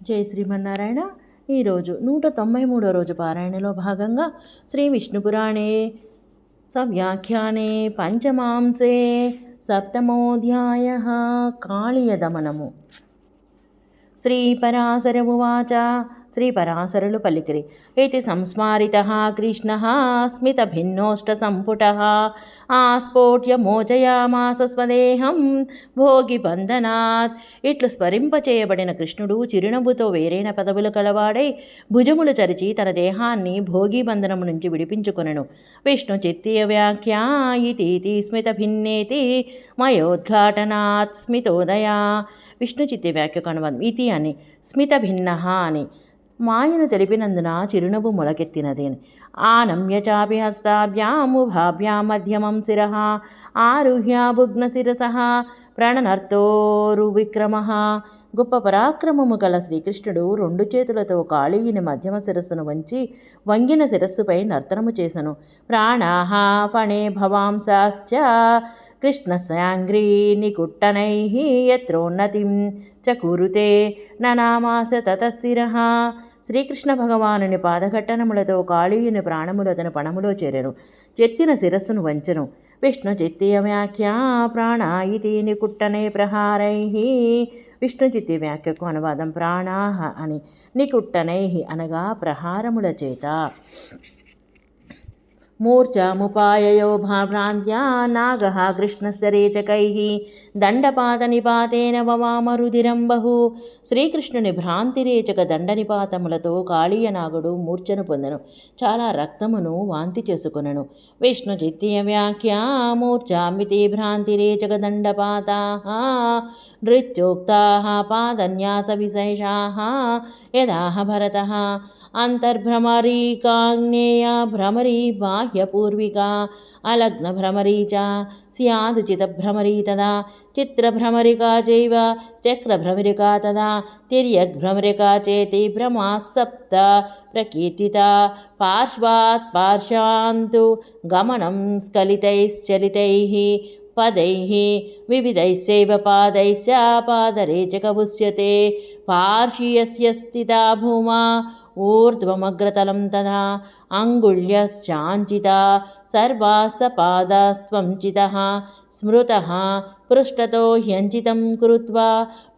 జై శ్రీమన్నారాయణ. ఈరోజు నూట తొంభై మూడో రోజు పారాయణలో భాగంగా శ్రీ విష్ణుపురాణే సవ్యాఖ్యానే పంచమాంసే సప్తమోధ్యాయ కాళీయదమనము శ్రీపరాశర ఉవాచ శ్రీపరాశరులు పలికిరి ఇది సంస్మారిత కృష్ణ స్మితభిన్నోష్టసంపుట ఆస్ఫోట్య మోచయామాస స్వదేహం భోగి బంధనాత్ ఇట్లు స్మరింపచేయబడిన కృష్ణుడు చిరునవ్వుతో వేరైన పదవులు కలవాడై భుజములు చరిచి తన దేహాన్ని భోగి బంధనము నుంచి విడిపించుకొనను. విష్ణు చిత్తీయ వ్యాఖ్యా ఇతీతి స్మిత భిన్నేతి మయోద్ఘాటనాత్ స్మితోదయా। విష్ణు చిత్తి వ్యాఖ్యకు అనువాదం ఇతి అని స్మిత భిన్న అని. మాయను తెలిపినందున చిరునవ్వు మొలకెత్తినది అని ఆనమ్య చాపి హస్తాభ్యాముభాభ్యాం మధ్యమం శిర ఆరుహ్య భుగ్న శిరస ప్రణనర్తోరు విక్రమ గొప్ప పరాక్రమము గల శ్రీకృష్ణుడు రెండు చేతులతో కాళీయుని మధ్యమ శిరస్సును వంచి వంగిన శిరస్సుపై నర్తనము చేసెను. ప్రాణాహ ఫణే భవాంశాశ్చ కృష్ణశాంగ్రీ నికుట్టనై యత్రోన్నతిం చ కురుతే ననామాస తతశిర శ్రీకృష్ణ భగవానుని పాదఘట్టనములతో కాళీయుని ప్రాణములు అతని పణములో చేరెను. చెత్తిన శిరస్సును వంచెను. విష్ణు చిత్తీయ వ్యాఖ్య ప్రాణ ఇది నికుట్టనే ప్రహారై. విష్ణు చిత్తి వ్యాఖ్యకు అనువాదం ప్రాణాహ అని. నికుట్టనై అనగా ప్రహారముల చేత. మూర్ఛముపాయయో భాభ్రాంత్యా నాగः కృష్ణస్య రేచకైः దండపాతనిపాతేన వవామరుదిరం బహు శ్రీకృష్ణుని భ్రాంతిరేచక దండనిపాతములతో కాళీయనాగుడు మూర్ఛను పొందను. చాలా రక్తమును వాంతి చేసుకునను. విష్ణు చిత్తీయ వ్యాఖ్యా మూర్ఛామితి భ్రాంతిరేచక దండపాతా నృత్యోక్తా పాదన్యాస విశేషా యదాహ భరత. अन्तर्भ्रमरी काग्नेया भ्रमरी बाह्यपूर्विका, अलग्नभ्रमरी च स्यादुचितभ्रमरी तदा, चित्रभ्रमरिका चैव, चक्रभ्रमरिका तदा, तिर्यग्भ्रमरिका चेति भ्रमा सप्त प्रकीर्तिता, पार्श्वात् पार्श्वान्तु गमनं स्खलितैश्चलितैः पदैः विविधैश्चैव पादैश्च पादरेचकमुच्यते पार्श्वीयस्य स्थिता भूमा ऊर्ध्वमग्रतलं तथा अङ्गुल्यश्चाञ्चिता सर्वासपादास्त्वं चितः स्मृतः पृष्ठतो ह्यञ्चितं कृत्वा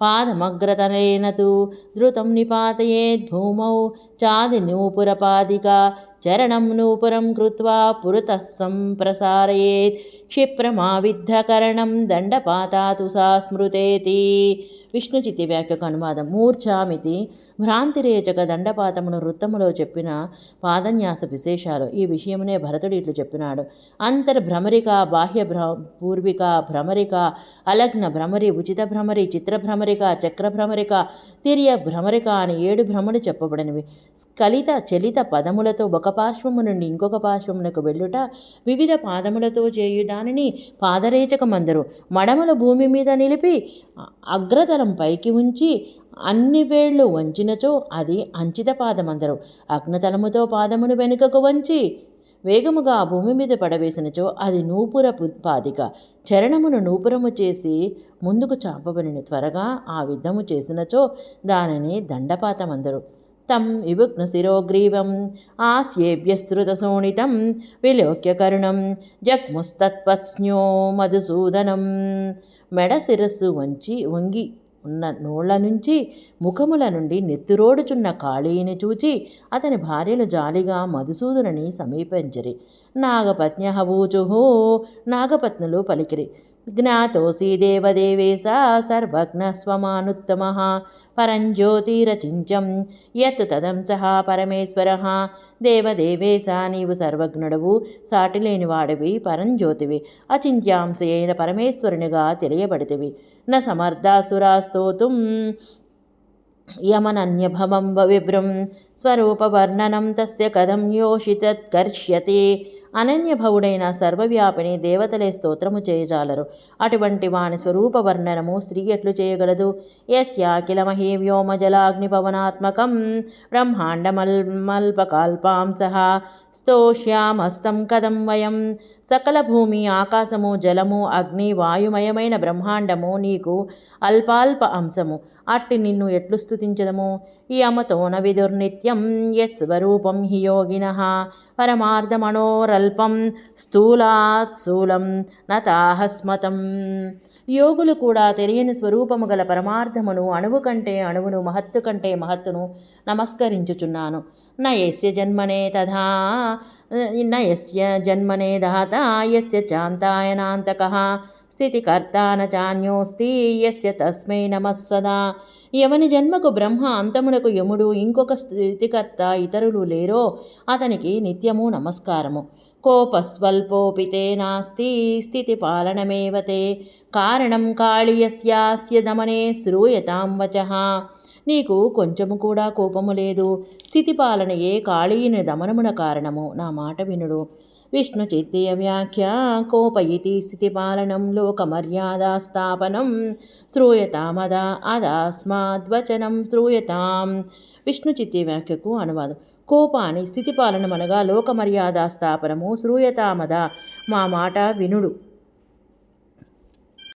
पादमग्रतलेन तु द्रुतं निपातयेद्भूमौ चादिनूपुरपादिका चरणं नूपुरं कृत्वा पुरतः सम्प्रसारयेत् क्षिप्रमाविद्धकरणं दण्डपाता तु सा स्मृतेति విష్ణుచితి వ్యాఖ్యకు అనువాదం. మూర్ఛామితి భ్రాంతిరేచక దండపాతమును వృత్తములో చెప్పిన పాదన్యాస విశేషాలు. ఈ విషయమునే భరతుడు ఇట్లు చెప్పినాడు. అంతర్భ్రమరిక బాహ్య భ్ర పూర్విక భ్రమరిక అలగ్న భ్రమరి ఉచిత భ్రమరి చిత్ర భ్రమరిక చక్ర భ్రమరిక తిర్య భ్రమరిక అని ఏడు భ్రమలు చెప్పబడినవి. స్ఖలిత చలిత పదములతో ఒక పార్శ్వము నుండి ఇంకొక పార్శ్వమునకు వెళ్ళుట వివిధ పాదములతో చేయు దానిని పాదరేచకమందరు. మడమల భూమి మీద నిలిపి అగ్రతల పైకి ఉంచి అన్ని వేళ్ళు వంచినచో అది అంచిత పాదమందరు. అగ్నతలముతో పాదమును వెనుకకు వంచి వేగముగా ఆ భూమి మీద పడవేసినచో అది నూపుర పాదిక. చరణమును నూపురము చేసి ముందుకు చాపబడిన త్వరగా ఆ విధము చేసినచో దానిని దండపాతమందరు. తం విభుగ్న శిరోగ్రీవం ఆస్యేభ్యశ్రుతశోణితం విలోక్య కరుణం జగ్ముస్తత్పత్స్న్యో మధుసూదనం. మెడ శిరస్సు వంచి వంగి ఉన్న నోళ్ళ నుంచి ముఖముల నుండి నెత్తురోడుచున్న కాళీని చూచి అతని భార్యలు జాలిగా మధుసూదునని సమీపించరి. నాగపత్న్యహవూచు నాగపత్నులు పలికిరి. జ్ఞాతోసి దేవదేవేశ సర్వజ్ఞ పరంజ్యోతిరచించం యత్ తదం సహా పరమేశ్వర దేవదేవేశ నీవు సర్వజ్ఞుడవు సాటిలేని వాడివి పరంజ్యోతివి అచింత్యాంశ అయిన పరమేశ్వరునిగా తెలియబడితివి న సమర్థాసురాస్తోతుం యమనన్యభవం విభ్రం స్వరూపవర్ణనం తస్య కథం యోషితత్కర్ష్యతే అనన్యభవుడైన సర్వవ్యాపిని దేవతలే స్తోత్రము చేయజాలరు. అటువంటి వాని స్వరూప వర్ణనము స్త్రీ ఎట్లు చేయగలదు? యస్యాఖిల మహీ వ్యోమ జలాగ్నిపవనాత్మకం బ్రహ్మాండమల్మల్పకాల్పాంస స్తోష్యామస్తం కదం వయం. సకల భూమి ఆకాశము జలము అగ్ని వాయుమయమైన బ్రహ్మాండము నీకు అల్పాల్ప అంశము. అట్టి నిన్ను ఎట్లు స్థుతించదము ఈ అమతోన విదుర్నిత్యం యస్వరూపం హి యోగిన. పరమార్థమనోరల్పం స్థూలాత్ స్థూలం నతాహస్మతం. యోగులు కూడా తెలియని స్వరూపము గల పరమార్థమును అణువు కంటే అణువును మహత్తు కంటే మహత్తును నమస్కరించుచున్నాను. నయస్య జన్మనే తథా నయస్య జన్మనే దాత యస్య చాంతాయనాంతక. స్థితికర్త న యస్య తస్మై నమస్సదా ఎవని జన్మకు బ్రహ్మ అంతమునకు యముడు ఇంకొక స్థితికర్త ఇతరులు లేరో అతనికి నిత్యము నమస్కారము. కోపస్వల్పోపితే నాస్తి స్థితి పాలనమేవతే కారణం కాళీయస్యాస్య దమనే శ్రూయతాం వచ. నీకు కొంచెము కూడా కోపము లేదు. స్థితి పాలనయే కాళీయుని దమనమున కారణము. నా మాట వినుడు. విష్ణు చిత్తీయ వ్యాఖ్య కోప ఇతి స్థితిపాలనం లోకమర్యాదా స్థాపనం. శ్రూయతామద అదాస్మాద్వచనం శ్రూయతాం. విష్ణు వ్యాఖ్యకు అనువాదం. కోపాన్ని స్థితిపాలనమనగా లోకమర్యాదా స్థాపనము. శ్రూయతామద మా మాట వినుడు.